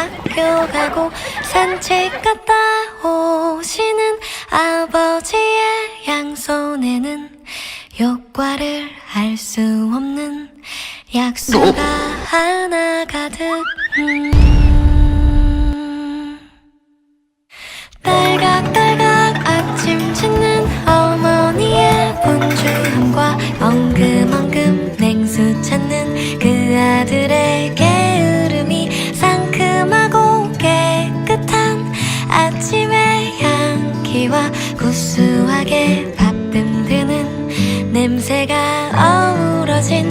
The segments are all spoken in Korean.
학교 가고 산책 갔다 오시는 아버지의 양손에는 효과를 알 수 없는 약수가 하나 가득 음. 구수하게 밥 뜸드는 냄새가 어우러진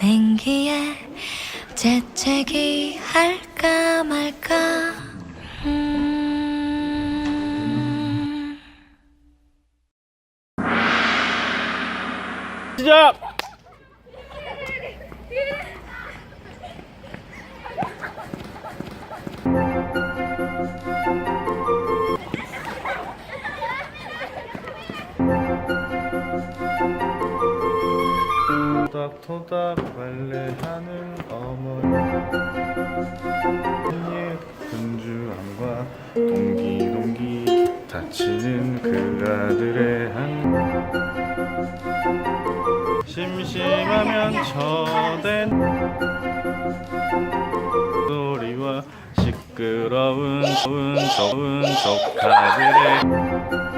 냉기에 재채기 할까 말까 음... 시작! 토닥토닥 빨래하는 어머니 의 분주함과 동기동기 다치는 그 아들의 한. 심심하면 저댄 소리와 시끄러운 좋은 좋은 조카들의